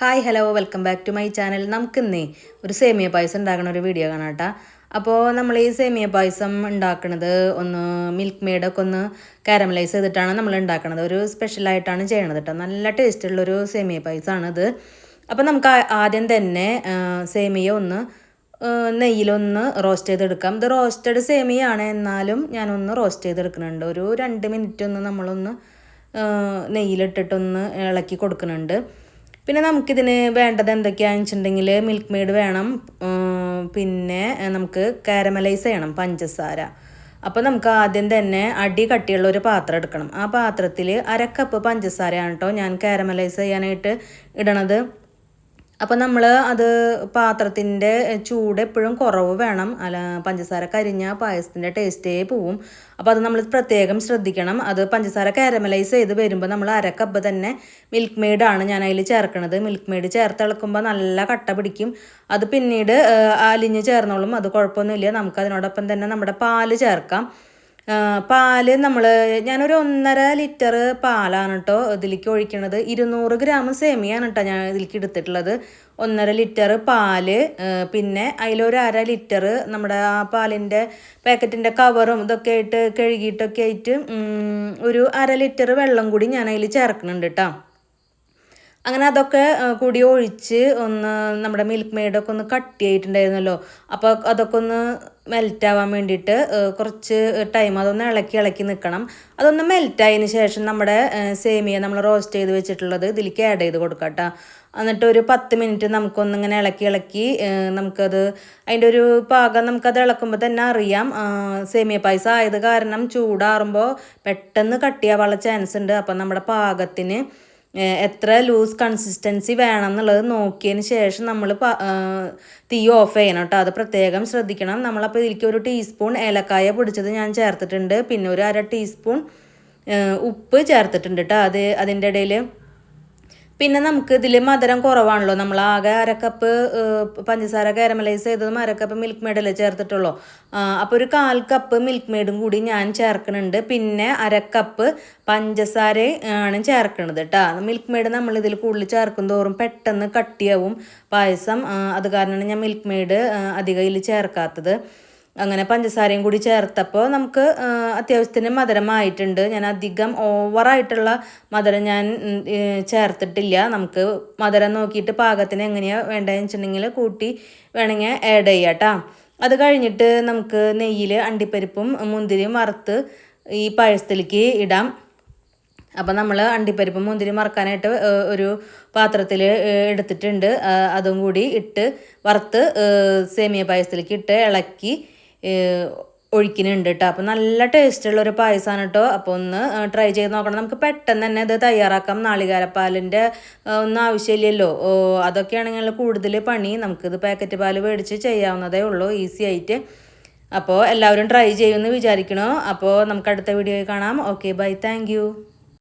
Hi hello welcome back to my channel. നമുക്കിന്നേ ഒരു സേമിയ പായസം ഉണ്ടാക്കുന്ന ഒരു വീഡിയോ കാണാം കേട്ടോ അപ്പോൾ നമ്മൾ ഈ സേമിയ പായസം ഉണ്ടാക്കുന്നത് ഒന്ന് മിൽക്ക് മെയ്ഡൊക്കെ ഒന്ന് കാരമലൈസ് ചെയ്തിട്ടാണ് നമ്മൾ ഉണ്ടാക്കുന്നത് ഒരു സ്പെഷ്യലായിട്ടാണ് ചെയ്യണത് കേട്ടോ നല്ല ടേസ്റ്റുള്ളൊരു സേമിയ പായസമാണിത് അപ്പോൾ നമുക്ക് ആദ്യം തന്നെ സേമിയ ഒന്ന് നെയ്യിലൊന്ന് റോസ്റ്റ് ചെയ്തെടുക്കാം. ഇത് റോസ്റ്റഡ് സേമിയാണ്. എന്നാലും ഞാനൊന്ന് റോസ്റ്റ് ചെയ്തെടുക്കുന്നുണ്ട്. ഒരു രണ്ട് മിനിറ്റ് ഒന്ന് നമ്മളൊന്ന് നെയ്യിലിട്ടിട്ടൊന്ന് ഇളക്കി കൊടുക്കുന്നുണ്ട്. പിന്നെ നമുക്കിതിന് വേണ്ടത് എന്തൊക്കെയാണെന്ന് വെച്ചിട്ടുണ്ടെങ്കിൽ മിൽക്ക് മെയ്ഡ് വേണം പിന്നെ നമുക്ക് കാരമലൈസ് ചെയ്യണം പഞ്ചസാര. അപ്പോൾ നമുക്ക് ആദ്യം തന്നെ അടി കട്ടിയുള്ള ഒരു പാത്രം എടുക്കണം. ആ പാത്രത്തിൽ അര കപ്പ് പഞ്ചസാരയാണ് കേട്ടോ ഞാൻ കാരമലൈസ് ചെയ്യാനായിട്ട് ഇടണത്. അപ്പോൾ നമ്മൾ അത് പാത്രത്തിന്റെ ചൂട് എപ്പോഴും കുറവ് വേണം. അല്ല പഞ്ചസാര കരിഞ്ഞ പായസത്തിന്റെ ടേസ്റ്റേ പോവും. അപ്പോൾ അത് നമ്മൾ പ്രത്യേകം ശ്രദ്ധിക്കണം. അത് പഞ്ചസാര കാരമലൈസ് ചെയ്ത് വരുമ്പോൾ നമ്മൾ അര കപ്പ് തന്നെ മിൽക്ക് മെയ്ഡാണ് ഞാൻ അതിൽ ചേർക്കണത്. മിൽക്ക് മെയ്ഡ് ചേർത്ത് ഇളക്കുമ്പോൾ നല്ല കട്ട പിടിക്കും. അത് പിന്നീട് അലിഞ്ഞ് ചേർന്നോളും. അത് കുഴപ്പമൊന്നുമില്ല. നമുക്ക് അതിനോടൊപ്പം തന്നെ നമ്മുടെ പാൽ ചേർക്കാം. പാൽ നമ്മൾ ഞാനൊരു ഒന്നര ലിറ്റർ പാലാണ് കേട്ടോ ഇതിലേക്ക് ഒഴിക്കണത്. ഇരുന്നൂറ് ഗ്രാം സേമിയാണ് കേട്ടോ ഞാൻ ഇതിലേക്ക് എടുത്തിട്ടുള്ളത്. ഒന്നര ലിറ്റർ പാൽ പിന്നെ അതിലൊരു അര ലിറ്റർ നമ്മുടെ ആ പാലിന്റെ പാക്കറ്റിന്റെ കവറും ഇതൊക്കെ ആയിട്ട് കഴുകിയിട്ടൊക്കെ ആയിട്ട് ഒരു അര ലിറ്റർ വെള്ളം കൂടി ഞാൻ അതിൽ ചേർക്കുന്നുണ്ട് കേട്ടോ അങ്ങനെ അതൊക്കെ കൂടി ഒഴിച്ച് ഒന്ന് നമ്മുടെ മിൽക്ക് മെയ്ഡൊക്കെ ഒന്ന് കട്ടിയായിട്ടുണ്ടായിരുന്നല്ലോ അപ്പോൾ അതൊക്കെ ഒന്ന് മെൽറ്റാവാൻ വേണ്ടിയിട്ട് കുറച്ച് ടൈം അതൊന്ന് ഇളക്കി ഇളക്കി നിൽക്കണം അതൊന്ന് മെൽറ്റായതിന് ശേഷം നമ്മുടെ സേമിയ നമ്മൾ റോസ്റ്റ് ചെയ്ത് വെച്ചിട്ടുള്ളത് ഇതിലേക്ക് ആഡ് ചെയ്ത് കൊടുക്കാം കേട്ടോ. എന്നിട്ട് ഒരു പത്ത് മിനിറ്റ് നമുക്കൊന്നിങ്ങനെ ഇളക്കി ഇളക്കി നമുക്കത് അതിന്റെ ഒരു പാകം നമുക്കത് ഇളക്കുമ്പോൾ തന്നെ അറിയാം സേമിയ പായസം ആയത് കാരണം ചൂടാറുമ്പോൾ പെട്ടെന്ന് കട്ടിയാവാനുള്ള ചാൻസ് ഉണ്ട്. അപ്പം നമ്മുടെ പാകത്തിന് എത്ര ലൂസ് കൺസിസ്റ്റൻസി വേണം എന്നുള്ളത് നോക്കിയതിന് ശേഷം നമ്മൾ തീ ഓഫ് ചെയ്യണം കേട്ടോ അത് പ്രത്യേകം ശ്രദ്ധിക്കണം. നമ്മളപ്പോൾ ഇതിലേക്ക് ഒരു ടീസ്പൂൺ ഏലക്കായ പൊടിച്ചത് ഞാൻ ചേർത്തിട്ടുണ്ട്. പിന്നെ ഒരു അര ടീസ്പൂൺ ഉപ്പ് ചേർത്തിട്ടുണ്ട് കേട്ടോ അത് അതിന്റെ ഇടയിൽ പിന്നെ നമുക്ക് ഇതിൽ മധുരം കുറവാണല്ലോ. നമ്മൾ ആകെ അരക്കപ്പ് പഞ്ചസാര കാരമലൈസ് ചെയ്തതും അരക്കപ്പ് മിൽക്ക് മെയ്ഡല്ലേ ചേർത്തിട്ടുള്ളൂ. അപ്പോൾ ഒരു കാൽ കപ്പ് മിൽക്ക് മെയ്ഡും കൂടി ഞാൻ ചേർക്കുന്നുണ്ട് പിന്നെ അരക്കപ്പ് പഞ്ചസാര ആണ് ചേർക്കുന്നത് കേട്ടോ മിൽക്ക് മെയ്ഡ് നമ്മൾ ഇതിൽ കൂടുതൽ ചേർക്കും തോറും പെട്ടെന്ന് കട്ടിയാവും പായസം. അത് കാരണമാണ് ഞാൻ മിൽക്ക് മെയ്ഡ് അധികം ഇതിൽ ചേർക്കാത്തത്. അങ്ങനെ പഞ്ചസാരയും കൂടി ചേർത്തപ്പോൾ നമുക്ക് അത്യാവശ്യത്തിന് മധുരമായിട്ടുണ്ട്. ഞാൻ അധികം ഓവറായിട്ടുള്ള മധുരം ഞാൻ ചേർത്തിട്ടില്ല. നമുക്ക് മധുരം നോക്കിയിട്ട് പാകത്തിന് എങ്ങനെയാണ് വേണ്ടതെന്ന് വെച്ചിട്ടുണ്ടെങ്കിൽ കൂട്ടി വേണമെങ്കിൽ ആഡ് ചെയ്യാം കേട്ടോ അത് കഴിഞ്ഞിട്ട് നമുക്ക് നെയ്യിൽ അണ്ടിപ്പരിപ്പും മുന്തിരിയും വറുത്ത് ഈ പായസത്തിലേക്ക് ഇടാം. അപ്പം നമ്മൾ അണ്ടിപ്പരിപ്പ് മുന്തിരി മറക്കാനായിട്ട് ഒരു പാത്രത്തിൽ എടുത്തിട്ടുണ്ട്. അതും കൂടി ഇട്ട് വറുത്ത് സേമിയ പായസത്തിലേക്ക് ഇട്ട് ഇളക്കി ഒഴിക്കുന്നുണ്ട് കേട്ടോ അപ്പം നല്ല ടേസ്റ്റുള്ള ഒരു പായസമാണ് കേട്ടോ അപ്പോൾ ഒന്ന് ട്രൈ ചെയ്ത് നോക്കണം. നമുക്ക് പെട്ടെന്ന് തന്നെ ഇത് തയ്യാറാക്കാം. നാളികേരപ്പാലിന്റെ ഒന്നും ആവശ്യമില്ലല്ലോ. അതൊക്കെയാണെങ്കിൽ കൂടുതൽ പണി. നമുക്കിത് പാക്കറ്റ് പാൽ മേടിച്ച് ചെയ്യാവുന്നതേ ഉള്ളൂ. ഈസി ആയിട്ട്. അപ്പോൾ എല്ലാവരും ട്രൈ ചെയ്യുമെന്ന് വിചാരിക്കണോ? അപ്പോൾ നമുക്ക് അടുത്ത വീഡിയോയിൽ കാണാം. Okay bye thank